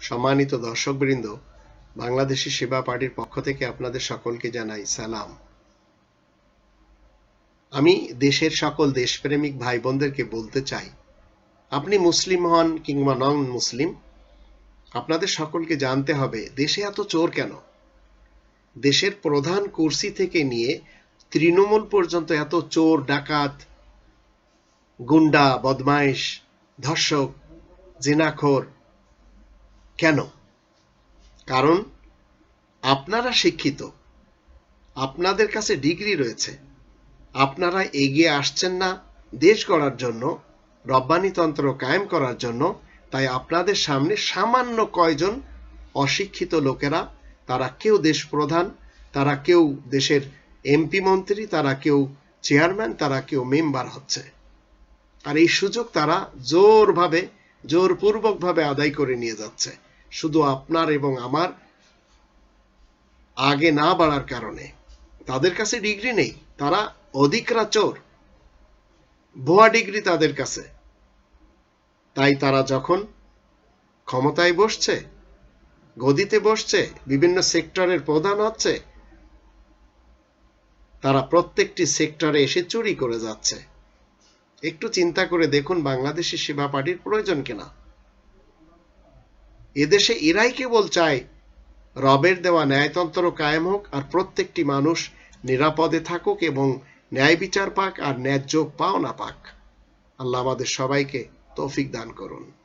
সম্মানিত দর্শকবৃন্দ, বাংলাদেশি সেবা পার্টির পক্ষ থেকে আপনাদের সকলকে জানাই সালাম। আমি দেশের সকল দেশপ্রেমিক ভাই বোনদেরকে বলতে চাই, আপনি মুসলিম হন কিংবা নন মুসলিম আপনাদের সকলকে জানতে হবে, দেশে এত চোর কেন? দেশের প্রধান কুর্সি থেকে নিয়ে তৃণমূল পর্যন্ত এত চোর, ডাকাত, গুন্ডা, বদমাইশ, ধর্ষক, জিনাখোর কেন? কারণ আপনারা শিক্ষিত। আপনাদের কাছে ডিগ্রি রয়েছে। আপনারা এগিয়ে আসছেন না দেশ গড়ার জন্য, রব্বানিতন্ত্র কায়েম করার জন্য। তাই আপনাদের সামনে সামান্য কয়জন অশিক্ষিত লোকেরা, তারা কেউ দেশ প্রধান, তারা কেউ দেশের এমপি মন্ত্রী, তারা কেউ চেয়ারম্যান, তারা কেউ মেম্বার হচ্ছে। আর এই সুযোগ তারা জোরভাবে, জোরপূর্বকভাবে আদায় করে নিয়ে যাচ্ছে। শুধু আপনার এবং আমার আগে না বাড়ার কারণে। তাদের কাছে ডিগ্রি নেই, তারা অধিকরা চোর ভুয়া ডিগ্রি তাদের কাছে। তাই তারা যখন ক্ষমতায় বসছে, গদিতে বসছে, বিভিন্ন সেক্টরের প্রধান হচ্ছে, তারা প্রত্যেকটি সেক্টরে এসে চুরি করে যাচ্ছে। একটু চিন্তা করে দেখুন বাংলাদেশি সেবা পার্টির প্রয়োজন কিনা। এদেশে এরাই কেবল চায়, রবের দেওয়া ন্যায়তন্ত্র কায়েম হোক আর প্রত্যেকটি মানুষ নিরাপদে থাকুক এবং ন্যায় বিচার পাক আর ন্যায্য পাওনা পাক। আল্লাহ আমাদের সবাইকে তৌফিক দান করুন।